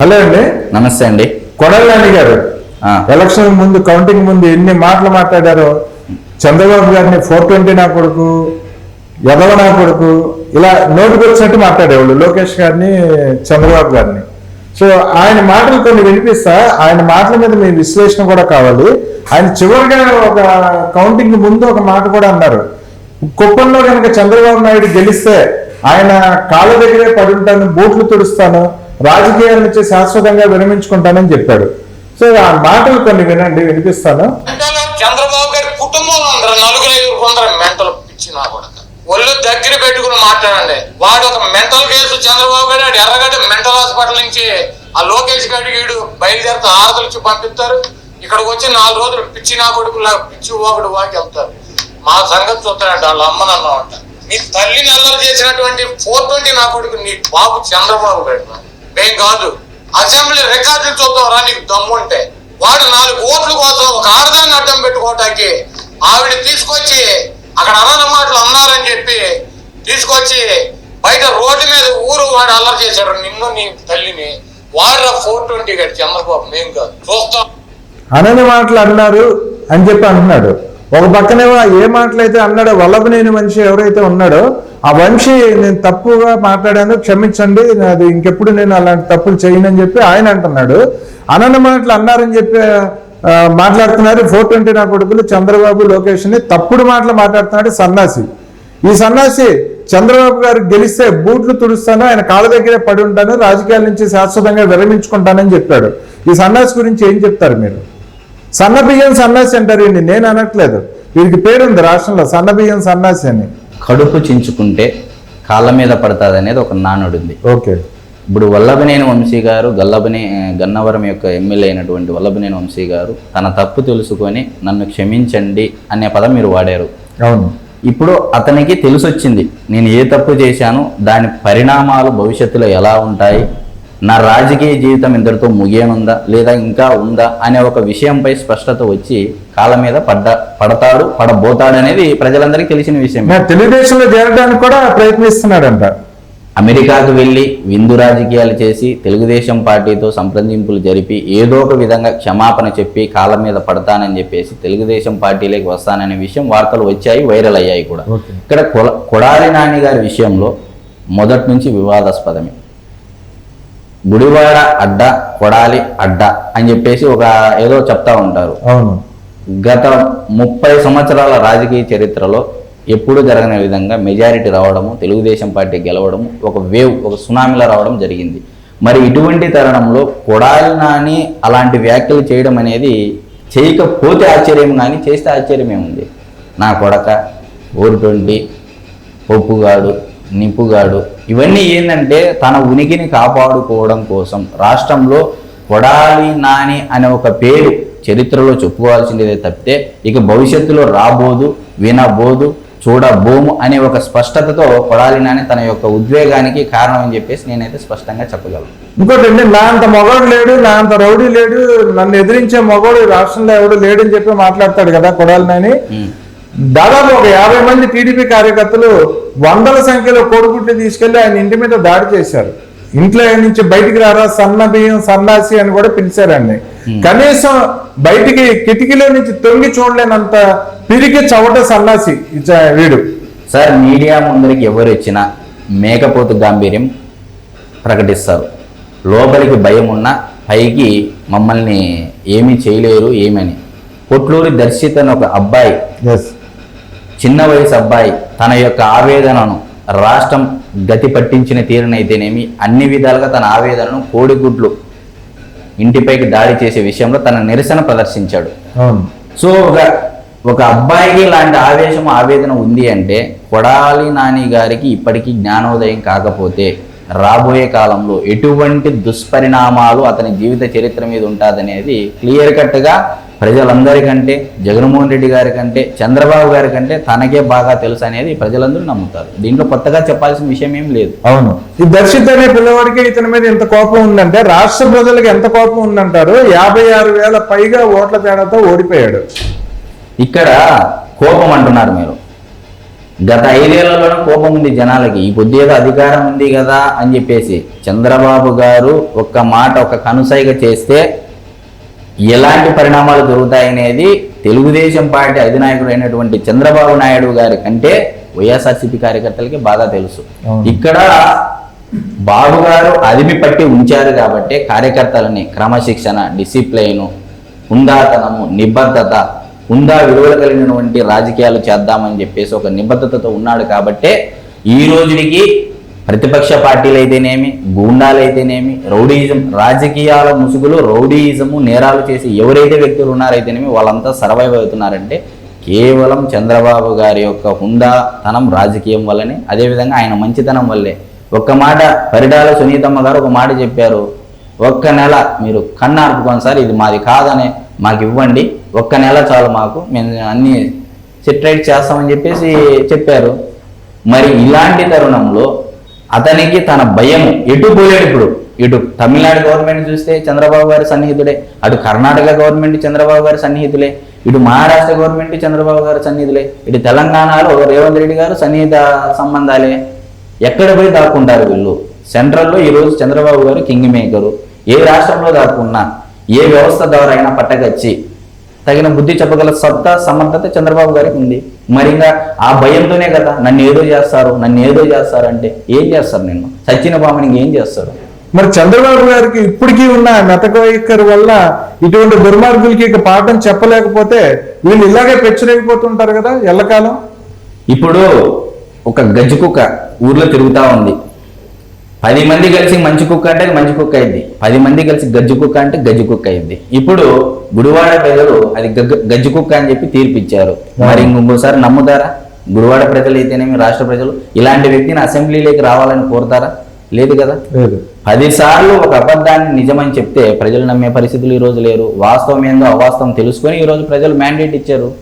Hello అండి. నమస్తే అండి. కొడాలని గారు ఎలక్షన్ ముందు కౌంటింగ్ ముందు ఎన్ని మాటలు మాట్లాడారో చంద్రబాబు గారిని ఫోర్ ట్వంటీ నా కొడుకు ఎదవ నా కొడుకు ఇలా నోటికి వచ్చినట్టు మాట్లాడేవాళ్ళు లోకేష్ గారిని చంద్రబాబు గారిని. సో ఆయన మాటలు కొన్ని వినిపిస్తా ఆయన మాటల మీద మీ విశ్లేషణ కూడా కావాలి. ఆయన చివరిగా ఒక కౌంటింగ్ ముందు ఒక మాట కూడా అన్నారు. కుప్పంలో కనుక చంద్రబాబు నాయుడు గెలిస్తే ఆయన కాళ్ళ దగ్గరే పడి ఉంటాను బూట్లు తుడుస్తాను రాజకీయాల నుంచి శాశ్వతంగా విరమించుకుంటానని చెప్పాడు. సో ఆ మాటలు కొన్ని వినండి వినిపిస్తాను. చంద్రబాబు గారి కుటుంబంలో నలుగురు ఐదుగురు కొందరు మెంటల్ పిచ్చి ఒళ్ళు దగ్గర పెట్టుకుని మాట్లాడండి. వాడు ఒక మెంటల్ కేసు చంద్రబాబు గారు వాడు ఎర్రగడ్డ మెంటల్ హాస్పిటల్ నుంచి ఆ లోకేష్ గారి వీడు బయలుదేరితే ఆరదలు ఇచ్చి పంపిస్తారు. ఇక్కడికి వచ్చి నాలుగు రోజులు పిచ్చి నా కొడుకు పిచ్చి ఒకడు వాకి వెళ్తారు మా సంగతి చూస్తాడంట వాళ్ళ అమ్మ నాన్నమంట నీ తల్లిని అల్లరి చేసినటువంటి ఫోర్ ట్వంటీ నా కొడుకు నీ బాబు చంద్రబాబు గారు మేం కాదు. అసెంబ్లీ రికార్డులు చూద్దాం రా నీకు దమ్ము ఉంటే వాడు నాలుగు ఓట్ల కోసం ఒక ఆడదాన్ని అడ్డం పెట్టుకోవటానికి ఆవిడ తీసుకొచ్చి అక్కడ అన్న మాటలు అన్నారని చెప్పి తీసుకొచ్చి బయట రోడ్డు మీద ఊరు వాడు అల్లరి చేశాడు. నిన్ను నీ తల్లిని వాడు ఫోర్ ట్వంటీ గడి చంద్రబాబు. మేము కాదు. చూస్తాం. అనని మాటలు అన్నారు అని చెప్పి అంటున్నాడు. ఒక పక్కనేమో ఏ మాటలు అయితే అన్నాడో వల్లభనేని మనిషి ఎవరైతే ఉన్నాడో ఆ వంశీ నేను తప్పుగా మాట్లాడాను క్షమించండి అది ఇంకెప్పుడు నేను అలాంటి తప్పులు చేయనని చెప్పి ఆయన అంటున్నాడు. అనని మాటలు అన్నారని చెప్పి మాట్లాడుతున్నారు. ఫోర్ ట్వంటీ నా కొడుకులు చంద్రబాబు లోకేష్ని తప్పుడు మాటలు మాట్లాడుతున్నాడు సన్నాసి. ఈ సన్నాసి చంద్రబాబు గారు గెలిస్తే బూట్లు తుడుస్తాను ఆయన కాళ్ళ దగ్గరే పడి ఉంటాను రాజకీయాల నుంచి శాశ్వతంగా విరమించుకుంటానని చెప్పాడు. ఈ సన్నాసి గురించి ఏం చెప్తారు మీరు? సన్న బియ్యం సన్నాసి అంటారు నేను అనట్లేదు. వీరికి పేరుంది రాష్ట్రంలో సన్న బియ్యం సన్నాసి అని. కడుపు చించుకుంటే కాళ్ళ మీద పడుతుంది అనేది ఒక నానుడు ఉంది ఓకే. ఇప్పుడు వల్లభనేని వంశీ గారు గల్లభనే గన్నవరం యొక్క ఎమ్మెల్యే అయినటువంటి వల్లభనేని వంశీ గారు తన తప్పు తెలుసుకొని నన్ను క్షమించండి అనే పదం మీరు వాడారు. అవును. ఇప్పుడు అతనికి తెలిసొచ్చింది నేను ఏ తప్పు చేశాను దాని పరిణామాలు భవిష్యత్తులో ఎలా ఉంటాయి నా రాజకీయ జీవితం ఇంతటితో ముగియనుందా? లేదా ఇంకా ఉందా? అనే ఒక విషయంపై స్పష్టత వచ్చి కాళ్ళ మీద పడ్డ పడతాడు పడబోతాడు అనేది ప్రజలందరికీ తెలిసిన విషయం. తెలుగుదేశంలో చేరడానికి కూడా ప్రయత్నిస్తున్నాడంట. అమెరికాకు వెళ్ళి విందు రాజకీయాలు చేసి తెలుగుదేశం పార్టీతో సంప్రదింపులు జరిపి ఏదో ఒక విధంగా క్షమాపణ చెప్పి కాళ్ళ మీద పడతానని చెప్పేసి తెలుగుదేశం పార్టీలోకి వస్తాననే విషయం వార్తలు వచ్చాయి వైరల్ అయ్యాయి కూడా. ఇక్కడ కొల కొడాలి నాని గారి విషయంలో మొదటి నుంచి వివాదాస్పదమే. గుడివాడ అడ్డ కొడాలి అడ్డ అని చెప్పేసి ఒక ఏదో చెప్తా ఉంటారు. అవును. గత ముప్పై సంవత్సరాల రాజకీయ చరిత్రలో ఎప్పుడూ జరగని విధంగా మెజారిటీ రావడము తెలుగుదేశం పార్టీ గెలవడము ఒక వేవ్ ఒక సునామీలా రావడం జరిగింది. మరి ఇటువంటి తరుణంలో కొడాలి నాని అలాంటి వ్యాఖ్యలు చేయడం అనేది చేయకపోతే ఆశ్చర్యం కానీ చేస్తే ఆశ్చర్యం ఏముంది నా కొడక ఓర్ ట్వంటీ ఒప్పుగాడు నిప్పుగాడు ఇవన్నీ ఏంటంటే తన ఉనికిని కాపాడుకోవడం కోసం. రాష్ట్రంలో కొడాలి నాని అనే ఒక పేరు చరిత్రలో చెప్పుకోవాల్సిందే తప్పితే ఇక భవిష్యత్తులో రాబోదు వినబోదు చూడబోము అనే ఒక స్పష్టతతో కొడాలి నాని తన యొక్క ఉద్వేగానికి కారణం అని చెప్పేసి నేనైతే స్పష్టంగా చెప్పగలను. ఇంకోటి అండి నా అంత మగవాడు లేడు నా అంత రౌడీ లేడు నన్ను ఎదిరించే మగవాడు ఈ రాష్ట్రంలో ఎవడు లేడు అని చెప్పి మాట్లాడతాడు కదా కొడాలని ఉమ్. దాదాపు ఒక యాభై మంది టీడీపీ కార్యకర్తలు వందల సంఖ్యలో కోడిగుడ్లు తీసుకెళ్ళి ఆయన ఇంటి మీద దాడి చేశారు. ఇంట్లో నుంచి బయటికి రారా సన్న బియ్యం సన్నాసి అని కూడా పిలిచారండి కనీసం బయటికి కిటికీలో నుంచి తొంగి చూడలేనంత పిరికి చవట సన్నాసి వీడు. సార్ మీడియా ముందరికి ఎవరు వచ్చినా మేకపోతు గాంభీర్యం ప్రకటిస్తారు. లోపలికి భయం ఉన్న పైకి మమ్మల్ని ఏమీ చేయలేరు ఏమని కొట్లూరి దర్శిత్ అని ఒక అబ్బాయి చిన్న వయసు అబ్బాయి తన యొక్క ఆవేదనను రాష్ట్రం గతి పట్టించిన తీరునైతేనేమి అన్ని విధాలుగా తన ఆవేదనను కోడిగుడ్లు ఇంటిపైకి దాడి చేసే విషయంలో తన నిరసన ప్రదర్శించాడు. సో ఒక ఒక అబ్బాయికి ఇలాంటి ఆవేశం ఆవేదన ఉంది అంటే కొడాలి నాని గారికి ఇప్పటికీ జ్ఞానోదయం కాకపోతే రాబోయే కాలంలో ఎటువంటి దుష్పరిణామాలు అతని జీవిత చరిత్ర మీద ఉంటుందనేది క్లియర్ కట్గా ప్రజలందరికంటే జగన్మోహన్ రెడ్డి గారి కంటే చంద్రబాబు గారి కంటే తనకే బాగా తెలుసు అనేది ప్రజలందరూ నమ్ముతారు. దీంట్లో కొత్తగా చెప్పాల్సిన విషయం ఏం లేదు. అవును. ఈ దర్శిత్ అనే పిల్లవాడికి ఇతని మీద ఎంత కోపం ఉందంటే రాష్ట్ర ప్రజలకు ఎంత కోపం ఉందంటారు యాభై ఆరు వేల పైగా ఓట్ల తేడాతో ఓడిపోయాడు. ఇక్కడ కోపం అంటున్నారు మీరు. గత ఐదేళ్ళలోనే కోపం ఉంది జనాలకి. ఈ పొద్దు ఏదో అధికారం ఉంది కదా అని చెప్పేసి చంద్రబాబు గారు ఒక్క మాట ఒక కనుసైగ చేస్తే ఎలాంటి పరిణామాలు జరుగుతాయనేది తెలుగుదేశం పార్టీ అధినాయకుడు అయినటువంటి చంద్రబాబు నాయుడు గారి కంటే వైఎస్ఆర్సీపీ కార్యకర్తలకి బాగా తెలుసు. ఇక్కడ బాబు గారు అదిమి పట్టి ఉంచారు కాబట్టి కార్యకర్తలని క్రమశిక్షణ డిసిప్లైను హుందాతనము నిబద్ధత హుందా విలువలు కలిగినటువంటి రాజకీయాలు చేద్దామని చెప్పేసి ఒక నిబద్ధతతో ఉన్నాడు కాబట్టే ఈ రోజుకి ప్రతిపక్ష పార్టీలు అయితేనేమి గూండాలు అయితేనేమి రౌడీయిజం రాజకీయాల ముసుగులు రౌడీయిజము నేరాలు చేసి ఎవరైతే వ్యక్తులు ఉన్నారైతేనేమి వాళ్ళంతా సర్వైవ్ అవుతున్నారంటే కేవలం చంద్రబాబు గారి యొక్క హుందాతనం రాజకీయం వల్లనే అదేవిధంగా ఆయన మంచితనం వల్లే. ఒక్క మాట పరిడాల సునీతమ్మ గారు ఒక మాట చెప్పారు. ఒక్క నెల మీరు కన్నార్పుకోండి సార్ ఇది మాది కాదని మాకు ఇవ్వండి. ఒక్క నెల చాలు మాకు మేము అన్ని సెటిలైట్ చేస్తామని చెప్పేసి చెప్పారు. మరి ఇలాంటి తరుణంలో అతనికి తన భయం ఎటు పోయాడు ఇప్పుడు? ఇటు తమిళనాడు గవర్నమెంట్ చూస్తే చంద్రబాబు గారి సన్నిహితుడే. అటు కర్ణాటక గవర్నమెంట్ చంద్రబాబు గారి సన్నిహితులే. ఇటు మహారాష్ట్ర గవర్నమెంట్ చంద్రబాబు గారి సన్నిహితులే. ఇటు తెలంగాణలో రేవంత్ రెడ్డి గారు సన్నిహిత సంబంధాలే. ఎక్కడ పోయి దాక్కుంటారు వీళ్ళు? సెంట్రల్లో ఈరోజు చంద్రబాబు గారు కింగ్ మేకరు. ఏ రాష్ట్రంలో దాక్కున్నా? ఏ వ్యవస్థ ద్వారా అయినా పట్టగచ్చి తగిన బుద్ధి చెప్పగల సత్తా సమర్థత చంద్రబాబు గారికి ఉంది. మరి ఇంకా ఆ భయంతోనే కదా నన్ను ఏదో చేస్తారు నన్ను ఏదో చేస్తారు అంటే ఏం చేస్తారు నిన్ను? సచిన బామని ఏం చేస్తారు? మరి చంద్రబాబు గారికి ఇప్పటికీ ఉన్న మెతక వైఖరి వల్ల ఇటువంటి దుర్మార్గులకి ఇక పాఠం చెప్పలేకపోతే వీళ్ళు ఇలాగే పెచ్చరైపోతుంటారు కదా ఎల్లకాలం? ఇప్పుడు ఒక గజ్జి కుక్క ఊర్లో తిరుగుతా ఉంది. పది మంది కలిసి మంచి కుక్క అంటే మంచి కుక్క అయింది. పది మంది కలిసి గజ్జి కుక్క అంటే గజ్జి కుక్క అయింది. ఇప్పుడు గుడివాడ ప్రజలు అది గజ్జి కుక్క అని చెప్పి తీర్పిచ్చారు. మరి ఇంకోసారి నమ్ముతారా? గుడివాడ ప్రజలు అయితేనేమి రాష్ట్ర ప్రజలు? ఇలాంటి వ్యక్తిని అసెంబ్లీలోకి రావాలని కోరుతారా? లేదు కదా? లేదు. పదిసార్లు ఒక అబద్ధాన్ని నిజమని చెప్తే ప్రజలు నమ్మే పరిస్థితులు ఈ రోజు లేరు. వాస్తవం ఏందో అవాస్తవం తెలుసుకొని ఈ రోజు ప్రజలు మ్యాండేట్ ఇచ్చారు.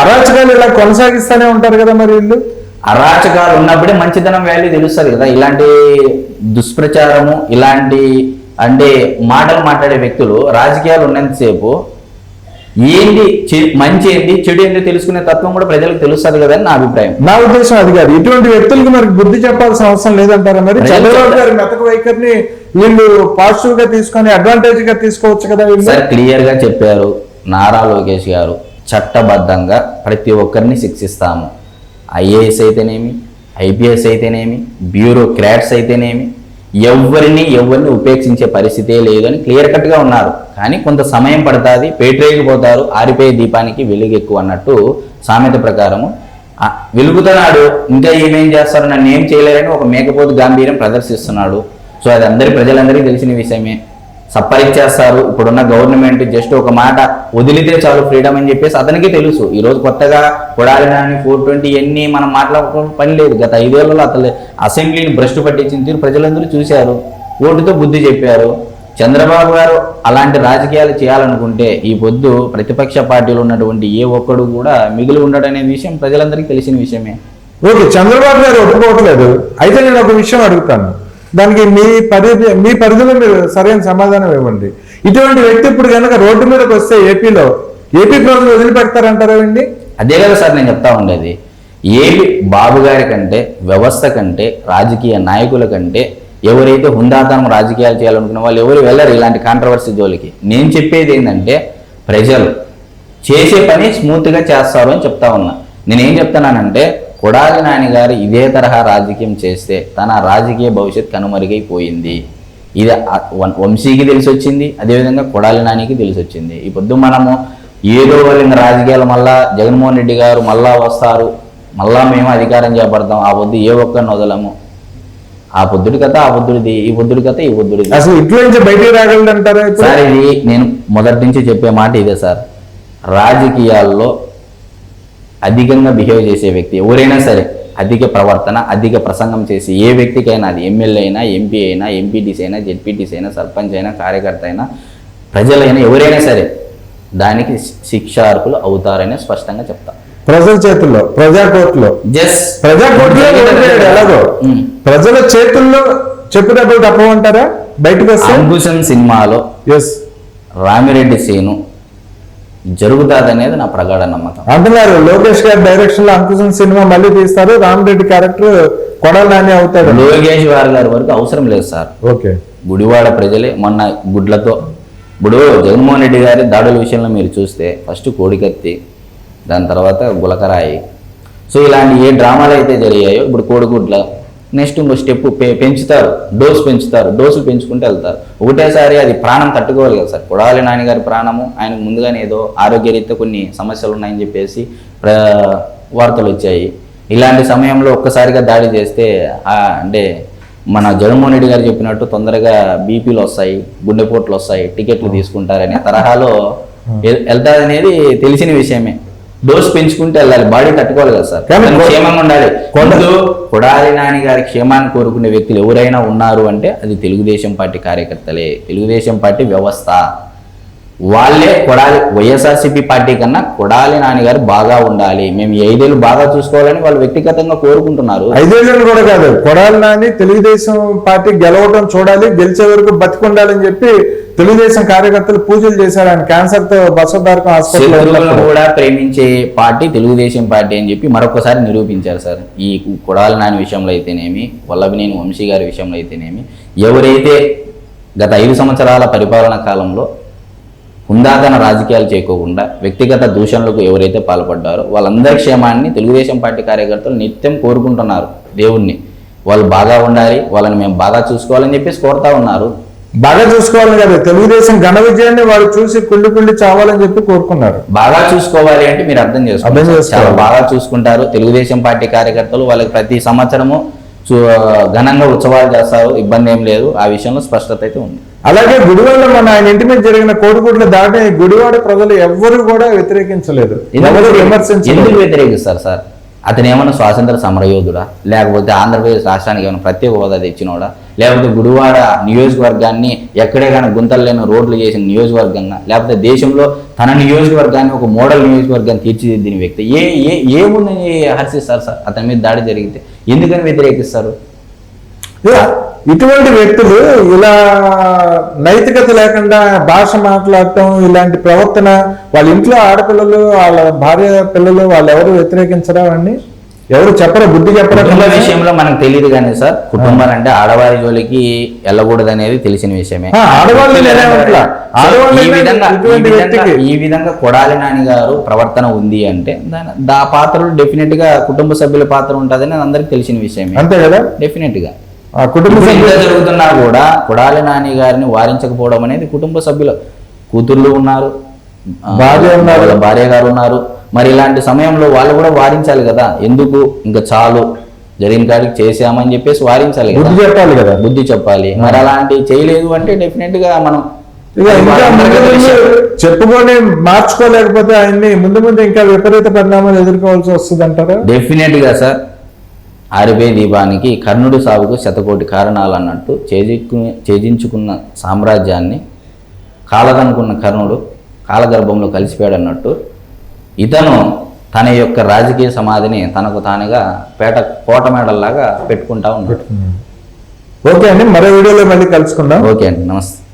అరాచకాలు ఇలా కొనసాగిస్తూనే ఉంటారు కదా మరి వీళ్ళు? అరాచకాలు ఉన్నప్పుడే మంచితనం వాల్యూ తెలుస్తుంది కదా. ఇలాంటి దుష్ప్రచారము ఇలాంటి అంటే మాటలు మాట్లాడే వ్యక్తులు రాజకీయాలు ఉన్నంతసేపు ఏంటి మంచి ఏంటి చెడు ఏంటి తెలుసుకునే తత్వం కూడా ప్రజలకు తెలుస్తుంది కదా అని నా అభిప్రాయం. నా ఉద్దేశం అది కాదు. ఇటువంటి వ్యక్తులకి మరి బుద్ధి చెప్పాల్సిన అవసరం లేదంటారా మరి? చంద్రబాబు. గారి మెతక వైఖరిని వీళ్ళు పాజిటివ్గా తీసుకొని అడ్వాంటేజ్గా తీసుకోవచ్చు కదా సార్ క్లియర్గా చెప్పారు నారా లోకేష్ గారు. చట్టబద్ధంగా ప్రతి ఒక్కరిని శిక్షిస్తాము. ఐఏఎస్ అయితేనేమి ఐపీఎస్ అయితేనేమి బ్యూరోక్రాట్స్ అయితేనేమి ఎవరిని ఎవరిని ఉపేక్షించే పరిస్థితే లేదు అని క్లియర్ కట్గా ఉన్నారు. కానీ కొంత సమయం పడుతుంది పేటరేగిపోతారు ఆరిపోయే దీపానికి వెలుగు ఎక్కువ అన్నట్టు సామెత ప్రకారము. వెలుగుతున్నాడు ఇంకా ఏమేం చేస్తారు నన్ను ఏం చేయలేరని ఒక మేకపోతు గాంభీర్యం ప్రదర్శిస్తున్నాడు. సో అది అందరి ప్రజలందరికీ తెలిసిన విషయమే. సప్పరించేస్తారు ఇప్పుడున్న గవర్నమెంట్ జస్ట్ ఒక మాట వదిలితే చాలు ఫ్రీడమ్ అని చెప్పేసి అతనికి తెలుసు. ఈ రోజు కొత్తగా కొడాలి నాని ఫోర్ ట్వంటీ ఎన్ని మనం మాట్లాడుకోవడం పని లేదు. గత ఐదేళ్ళలో అతను అసెంబ్లీని భ్రష్టు పట్టించిన తీరు ప్రజలందరూ చూశారు. ఓటుతో బుద్ధి చెప్పారు. చంద్రబాబు గారు అలాంటి రాజకీయాలు చేయాలనుకుంటే ఈ పొద్దు ప్రతిపక్ష పార్టీలు ఉన్నటువంటి ఏ ఒక్కడు కూడా మిగిలి ఉండడనే విషయం ప్రజలందరికీ తెలిసిన విషయమే. ఓకే చంద్రబాబు గారు ఒప్పుకోవట్లేదు. అయితే నేను ఒక విషయం అడుగుతాను. దానికి మీ పరిధి మీ పరిధిలో మీరు సరైన సమాధానం ఇవ్వండి. ఇటువంటి వ్యక్తి ఇప్పుడు కనుక రోడ్డు మీదకి వస్తే ఏపీలో ఏపీ ప్రజలు వదిలిపెడతారంటారా అండి? అదే కదా సార్ నేను చెప్తా ఉండేది. ఏపీ బాబు గారి కంటే వ్యవస్థ కంటే రాజకీయ నాయకుల కంటే ఎవరైతే హుందాతనం రాజకీయాలు చేయాలనుకున్న వాళ్ళు ఎవరు వెళ్ళరు ఇలాంటి కాంట్రవర్సీ జోలికి. నేను చెప్పేది ఏంటంటే ప్రజలు చేసే పని స్మూత్గా చేస్తారు అని చెప్తా ఉన్నా. నేనేం చెప్తున్నానంటే కొడాలి నాని గారు ఇదే తరహా రాజకీయం చేస్తే తన రాజకీయ భవిష్యత్ కనుమరుగైపోయింది. ఇది వంశీకి తెలిసి వచ్చింది అదేవిధంగా కొడాలి నానికి తెలిసి వచ్చింది ఈ పొద్దు మనము ఏదో వాళ్ళు ఇంకా రాజకీయాలు మళ్ళా జగన్మోహన్ రెడ్డి గారు మళ్ళా వస్తారు మళ్ళా మేము అధికారం చేపడతాం ఆ పొద్దు ఏ ఒక్కరిని వదలము ఆ పొద్దుడి కథ ఆ పొద్దుడిది ఈ పొద్దుడి కథ ఈ పొద్దుడిది. అసలు ఇట్ల బయటికి ఇప్పుడు? సార్ ఇది నేను మొదటి నుంచి చెప్పే మాట ఇదే సార్. రాజకీయాల్లో అధికంగా బిహేవ్ చేసే వ్యక్తి ఎవరైనా సరే అధిక ప్రవర్తన అధిక ప్రసంగం చేసి ఏ వ్యక్తికైనా అది ఎమ్మెల్యే అయినా ఎంపీ అయినా ఎంపీటీసీ అయినా జెడ్పీటీసీ అయినా సర్పంచ్ అయినా కార్యకర్త అయినా ప్రజలైనా ఎవరైనా సరే దానికి శిక్షార్హులు అవుతారని స్పష్టంగా చెప్తా. ప్రజల చేతుల్లో ప్రజా కోర్టులో. ప్రజా కోర్టులో ఎలాగో? ఉమ్. ప్రజల చేతుల్లో చెప్పినప్పుడు తప్పమంటారా బయటకు వస్తే? అంకుశం సినిమాలో ఎస్ రామిరెడ్డి సీను జరుగుతుంది అనేది నా ప్రగాఢ నమ్మకం. అంటున్నారు. లోకేష్ గారి డైరెక్షన్లో అంకుశం సినిమా మళ్ళీ తీస్తారు. రామరెడ్డి క్యారెక్టర్ కొడాలి నాని అవుతాడు. లోకేష్ వారి గారి వరకు అవసరం లేదు సార్. ఓకే. గుడివాడ ప్రజలే మొన్న గుడ్లతో ఇప్పుడు జగన్మోహన్ రెడ్డి గారి దాడుల విషయంలో మీరు చూస్తే ఫస్ట్ కోడికత్తి దాని తర్వాత గులకరాయి. సో ఇలాంటి ఏ డ్రామాలు అయితే జరిగాయో ఇప్పుడు కోడిగుడ్ల నెక్స్ట్ ఇంకో స్టెప్ పెంచుతారు. డోస్ పెంచుతారు. డోసులు పెంచుకుంటూ వెళ్తారు. ఒకటేసారి అది ప్రాణం తట్టుకోవాలి కదా సార్. కొడాలి నాన్నగారి ప్రాణము ఆయనకు ముందుగానే ఏదో ఆరోగ్యరీత్యా కొన్ని సమస్యలు ఉన్నాయని చెప్పేసి వార్తలు వచ్చాయి. ఇలాంటి సమయంలో ఒక్కసారిగా దాడి చేస్తే ఆ, అంటే మన జగన్మోహన్ రెడ్డి గారు చెప్పినట్టు తొందరగా బీపీలు వస్తాయి గుండెపోట్లు వస్తాయి టికెట్లు తీసుకుంటారనే తరహాలో వెళ్తాదనేది తెలిసిన విషయమే. డోస్ పెంచుకుంటే వెళ్ళాలి బాడీ తట్టుకోవాలి కదా సార్. క్షేమంగా ఉండాలి. ముందు కొడాలి నాని గారి క్షేమాన్ని కోరుకునే వ్యక్తులు ఎవరైనా ఉన్నారు అంటే అది తెలుగుదేశం పార్టీ కార్యకర్తలే. తెలుగుదేశం పార్టీ వ్యవస్థ. వాళ్ళే కొడాలి. వైఎస్ఆర్సీపీ పార్టీ కన్నా కొడాలి నాని గారు బాగా ఉండాలి. మేము ఐదేళ్ళు బాగా చూసుకోవాలని వాళ్ళు వ్యక్తిగతంగా కోరుకుంటున్నారు. ఐదేళ్ళు కూడా కాదు. కొడాలి నాని తెలుగుదేశం పార్టీ గెలవటం చూడాలి గెలిచే వరకు బతికుండాలని చెప్పి తెలుగుదేశం కార్యకర్తలు పూజలు చేశారు. ఆయన క్యాన్సర్తో హాస్పిటల్ శత్రువులను కూడా ప్రేమించే పార్టీ తెలుగుదేశం పార్టీ అని చెప్పి మరొకసారి నిరూపించారు సార్. ఈ కొడాలి నాని విషయంలో అయితేనేమి వల్లభనేని వంశీ గారి విషయంలో అయితేనేమి ఎవరైతే గత ఐదు సంవత్సరాల పరిపాలన కాలంలో హుందాతన రాజకీయాలు చేయకోకుండా వ్యక్తిగత దూషణలకు ఎవరైతే పాల్పడ్డారో వాళ్ళందరి క్షేమాన్ని తెలుగుదేశం పార్టీ కార్యకర్తలు నిత్యం కోరుకుంటున్నారు దేవుణ్ణి. వాళ్ళు బాగా ఉండాలి వాళ్ళని మేము బాగా చూసుకోవాలని చెప్పేసి కోరుతా ఉన్నారు. బాగా చూసుకోవాలని కదా తెలుగుదేశం ఘన విజయాన్ని వాళ్ళు చూసి కుళ్ళి కుళ్ళి చావాలని చెప్పి కోరుకున్నారు. బాగా చూసుకోవాలి అంటే మీరు అర్థం చేసుకోవాలి. చాలా బాగా చూసుకుంటారు. తెలుగుదేశం పార్టీ కార్యకర్తలు వాళ్ళకి ప్రతి సంవత్సరము ఘనంగా ఉత్సవాలు చేస్తారు. ఇబ్బంది ఏం లేదు. ఆ విషయంలో స్పష్టత అయితే ఉంది. అలాగే గుడివాడలో మన ఆయన ఇంటి మీద జరిగిన కోడిగుడ్ల దాటి గుడివాడ ప్రజలు ఎవ్వరు కూడా వ్యతిరేకించలేదు. ఎవరు ఎందుకు విమర్శించలేదు. వ్యతిరేకిస్తారు సార్? అతను ఏమన్నా స్వాతంత్ర సమరయోధుడా? లేకపోతే ఆంధ్రప్రదేశ్ రాష్ట్రానికి ఏమైనా ప్రత్యేక హోదా తెచ్చినోడా? లేకపోతే గుడివాడ నియోజకవర్గాన్ని ఎక్కడే కానీ గుంతలు లేని రోడ్లు చేసిన నియోజకవర్గంగా లేకపోతే దేశంలో తన నియోజకవర్గాన్ని ఒక మోడల్ నియోజకవర్గాన్ని తీర్చిదిద్దిన వ్యక్తి. ఏ ఏ ఏముందని హర్షిస్తారు సార్? అతని మీద దాడి జరిగితే ఎందుకని వ్యతిరేకిస్తారు? ఇటువంటి వ్యక్తులు ఇలా నైతికత లేకుండా భాష మాట్లాడటం ఇలాంటి ప్రవర్తన వాళ్ళ ఇంట్లో ఆడపిల్లలు వాళ్ళ భార్య పిల్లలు వాళ్ళు ఎవరు వ్యతిరేకించరా అండి? ఎవరు చెప్పరా బుద్ధి చెప్పరా కుటుంబ విషయంలో మనకు తెలియదు కానీ సార్ కుటుంబాలు అంటే ఆడవారి జోలికి వెళ్ళకూడదు అనేది తెలిసిన విషయమే. ఆడవాళ్ళు ఈ విధంగా కొడాలి నాని గారు ప్రవర్తన ఉంది అంటే దా పాత్రలో డెఫినెట్గా కుటుంబ సభ్యుల పాత్ర ఉంటుందని అందరికి తెలిసిన విషయమే. అంతే కదా? డెఫినెట్గా. కుటుంబ సభ్యులు జరుగుతున్నా కూడా కొడాలి నాని గారిని వారించకపోవడం అనేది కుటుంబ సభ్యుల కూతుర్లు ఉన్నారు భార్య ఉన్నారు. భార్య గారు ఉన్నారు. మరి ఇలాంటి సమయంలో వాళ్ళు కూడా వారించాలి కదా. ఎందుకు? ఇంకా చాలు. జరిగిన కాడికి చేసామని చెప్పేసి వారించాలి బుద్ధి చెప్పాలి కదా. బుద్ధి చెప్పాలి. మరి అలాంటి చేయలేదు అంటే డెఫినెట్గా మనం. చెప్పుకొని మార్చుకోలేకపోతే ఆయన్ని ముందు ముందు ఇంకా విపరీత పరిణామాలు ఎదుర్కోవాల్సి వస్తుంది అంటారా డెఫినెట్గా సార్ ఆరిపోయే దీపానికి కర్ణుడి సాగుకు శతకోటి కారణాలు అన్నట్టు చేజిక్కు చేజించుకున్న సామ్రాజ్యాన్ని కాలదనుకున్న కర్ణుడు కాలగర్భంలో కలిసిపోయాడు అన్నట్టు ఇతను తన యొక్క రాజకీయ సమాధిని తనకు తానుగా పేట కోట మేడల్లాగా పెట్టుకుంటా ఉన్నాడు. ఓకే అండి మరో వీడియోలో మళ్ళీ కలుసుకుందాం. ఓకే అండి నమస్తే.